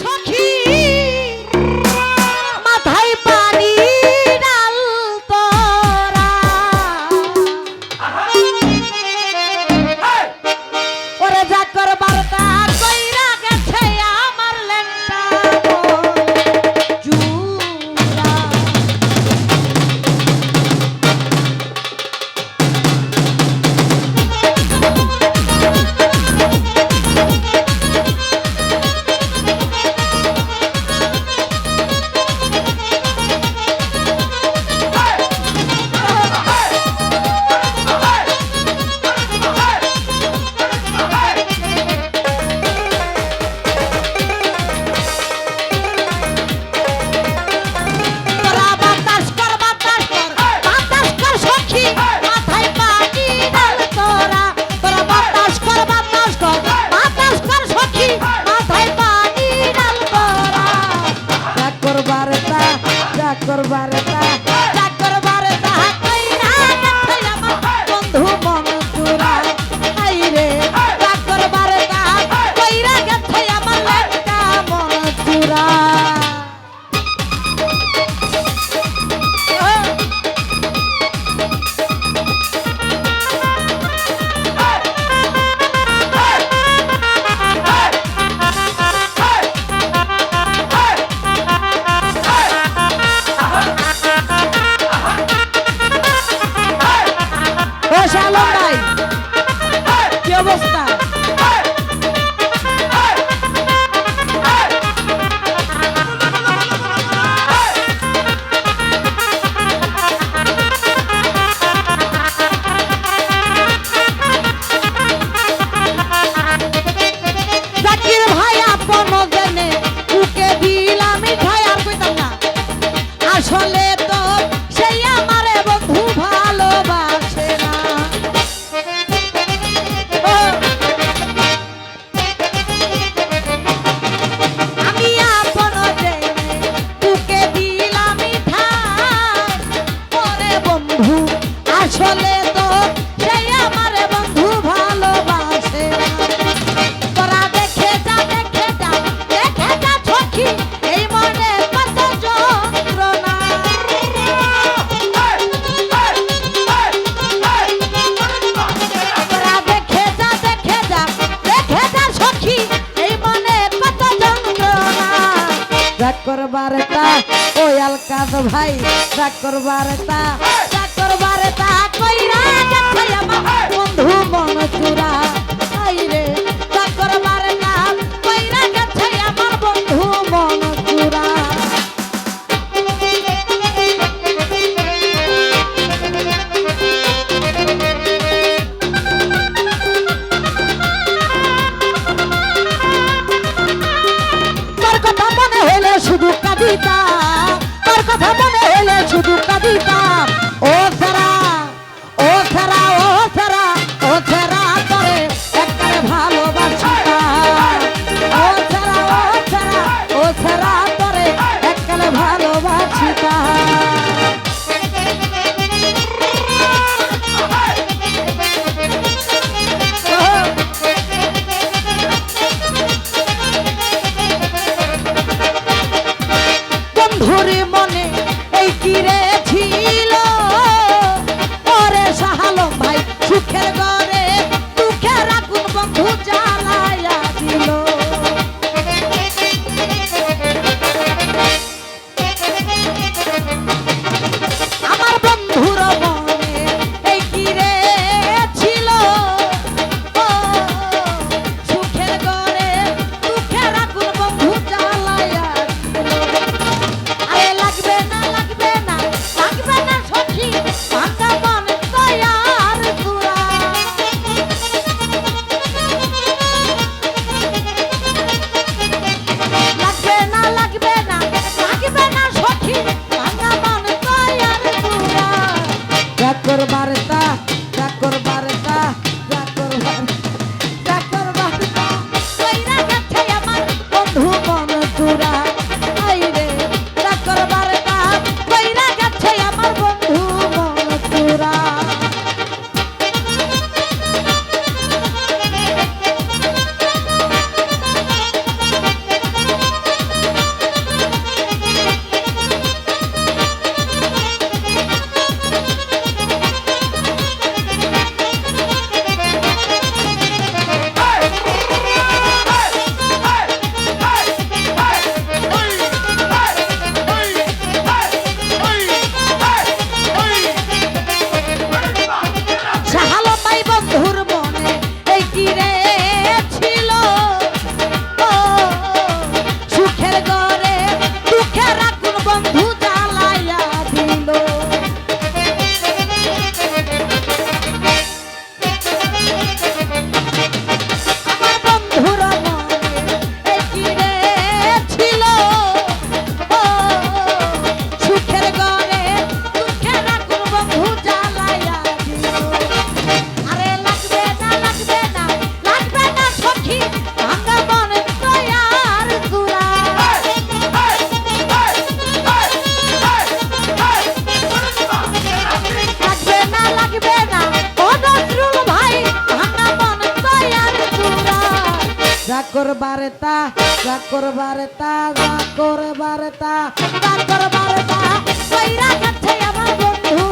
সখী করবার তা ও আলকাদ ভাই রাগ করবার তা রাগ করবার তা কইরা বন্ধু মন যা করবারে তা, যা করবারে তা, যা করবারে তা, যা করবারে তা। কইরা কাছে আমার বন্ধু